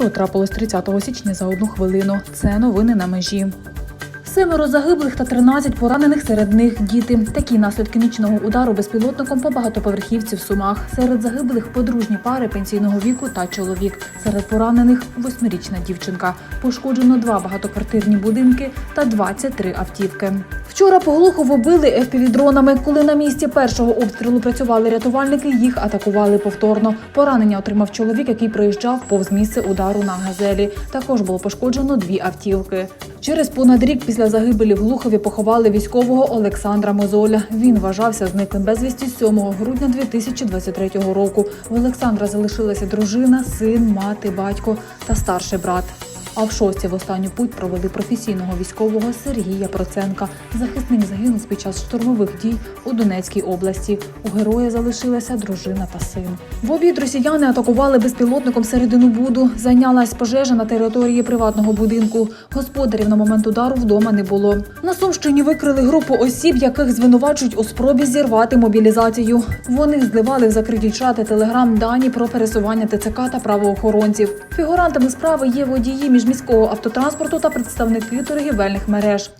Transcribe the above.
Що трапилось 30 січня за одну хвилину? Це новини на межі. Семеро загиблих та 13 поранених серед них діти. Такі наслідки нічного удару безпілотником по багатоповерхівці в Сумах. Серед загиблих подружні пари пенсійного віку та чоловік. Серед поранених восьмирічна дівчинка. Пошкоджено два багатоквартирні будинки та 23 автівки. Вчора по Глухову били FPV-дронами. Коли на місці першого обстрілу працювали рятувальники, їх атакували повторно. Поранення отримав чоловік, який проїжджав повз місце удару на газелі. Також було пошкоджено дві автівки. Через понад рік після загибелі в Глухові поховали військового Олександра Мозоля. Він вважався зниклим безвісті 7 грудня 2023 року. В Олександра залишилася дружина, син, мати, батько та старший брат. А в шості в останню путь провели професійного військового Сергія Проценка. Захисник загинув під час штурмових дій у Донецькій області. У героя залишилася дружина та син. В обід росіяни атакували безпілотником середину буду. Зайнялась пожежа на території приватного будинку. Господарів на момент удару вдома не було. На Сумщині викрили групу осіб, яких звинувачують у спробі зірвати мобілізацію. Вони зливали в закриті чати телеграм дані про пересування ТЦК та правоохоронців. Фігурантами справи є водії міжміського автотранспорту та представники торгівельних мереж.